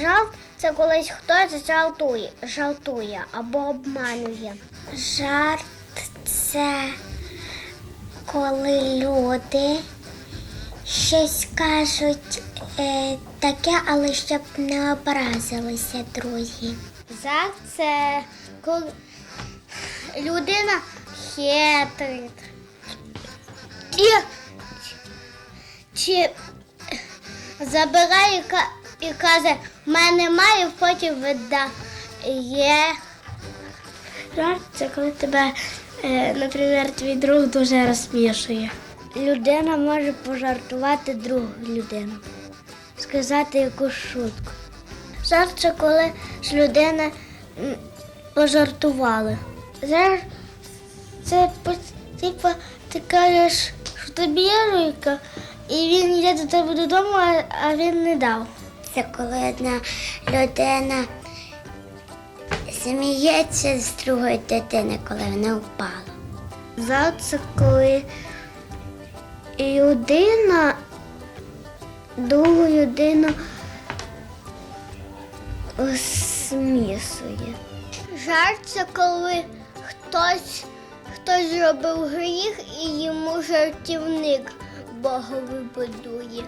Жарт це колись хтось жартує, жартує або обманює. Жарт це коли люди щось кажуть е, таке, але щоб не образилися друзі. Жарт це коли людина хитрить. І чи забирає і каже, в мене немає, потім видає. Жарт це коли тебе, е, наприклад, твій друг дуже розсмішує. Людина може пожартувати другу людину, сказати якусь шутку. Жарт це коли ж людина м, пожартували. Жарт це типу, ти кажеш, що тобі є жуйка, і він йде до тебе додому, а він не дав. Це коли одна людина сміється з другої дитини, коли вона впала. Жарт це коли людина другу людину смісує. Жарт це коли хтось, хтось зробив гріх і йому жартівник Богові будує.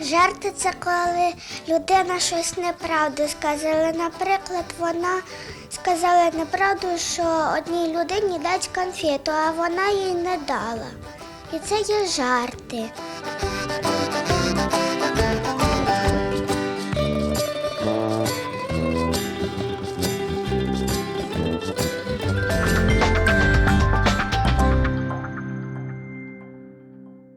Жарти це коли людина щось неправду сказала. Наприклад, вона сказала неправду, що одній людині дать конфету, а вона їй не дала. І це є жарти.